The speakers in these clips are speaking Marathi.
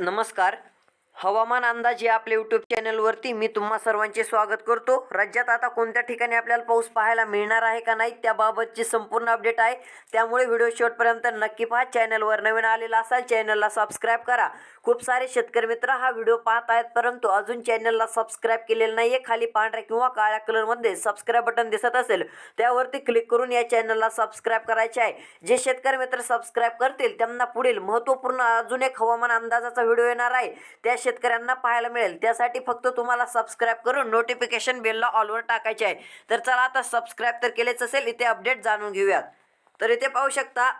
नमस्कार. हवामान अंदाज या आपल्या यूट्यूब चॅनलवरती मी तुम्हा सर्वांचे स्वागत करतो. राज्यात आता कोणत्या ठिकाणी आपल्याला पाऊस पाहायला मिळणार आहे का नाही त्याबाबतची संपूर्ण अपडेट आहे. त्यामुळे व्हिडिओ शेवटपर्यंत नक्की पहा. चॅनलवर नवीन आलेला असाल चॅनलला सबस्क्राईब करा. खूप सारे शेतकरी मित्र हा व्हिडिओ पाहत आहेत परंतु अजून चॅनलला सबस्क्राईब केलेलं नाही आहे खाली पांढऱ्या किंवा काळ्या कलरमध्ये सबस्क्राईब बटन दिसत असेल त्यावरती क्लिक करून या चॅनलला सबस्क्राईब करायचे आहे. जे शेतकरी मित्र सबस्क्राईब करतील त्यांना पुढील महत्त्वपूर्ण अजून एक हवामान अंदाजाचा व्हिडिओ येणार आहे. त्या शेतकऱ्यांना पाहायला मिळेल. त्यासाठी फक्त तुम्हाला सबस्क्राईब करून नोटिफिकेशन बेलला ऑलवर टाकायचे आहे. तर चला आता सबस्क्राईब तर केलेच असेल इथे अपडेट जाणून घेऊयात. तर इथे पाहू शकता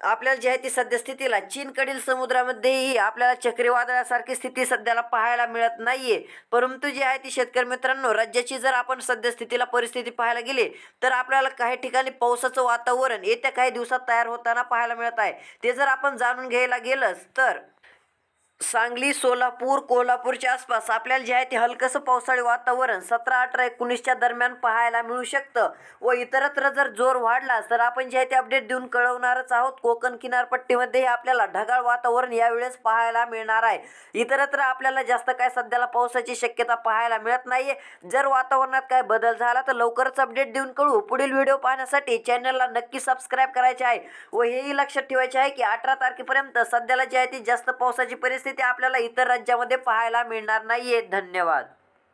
आपल्याला जी आहे ती सद्यस्थितीला चीनकडील समुद्रामध्येही आपल्याला चक्रीवादळासारखी स्थिती सध्याला पाहायला मिळत नाहीये. परंतु जी आहे ती शेतकरी मित्रांनो राज्याची जर आपण सद्यस्थितीला परिस्थिती पाहायला गेली तर आपल्याला काही ठिकाणी पावसाचं वातावरण येत्या काही दिवसात तयार होताना पाहायला मिळत आहे. ते जर आपण जाणून घ्यायला गेलंच तर सांगली सोलापूर कोल्हापूरच्या आसपास आपल्याला जे आहे ते हलकंसं पावसाळी वातावरण सतरा अठरा एकोणीसच्या दरम्यान पाहायला मिळू शकतं. व इतरत्र जर जोर वाढला तर आपण जे आहे ते अपडेट देऊन कळवणारच आहोत. कोकण किनारपट्टीमध्ये आपल्याला ढगाळ वातावरण यावेळेस पाहायला मिळणार आहे. इतरत्र आपल्याला जास्त काय सध्याला पावसाची शक्यता पाहायला मिळत नाहीये. जर वातावरणात काय बदल झाला तर लवकरच अपडेट देऊन कळू पुढील व्हिडिओ पाहण्यासाठी चॅनलला नक्की सबस्क्राईब करायचे आहे. व हेही लक्षात ठेवायचे आहे की अठरा तारखेपर्यंत सध्याला जे आहे ती जास्त पावसाची परिस्थिती आपल्याला इतर राज्यामध्ये पाहायला मिळणार नाहीये. धन्यवाद.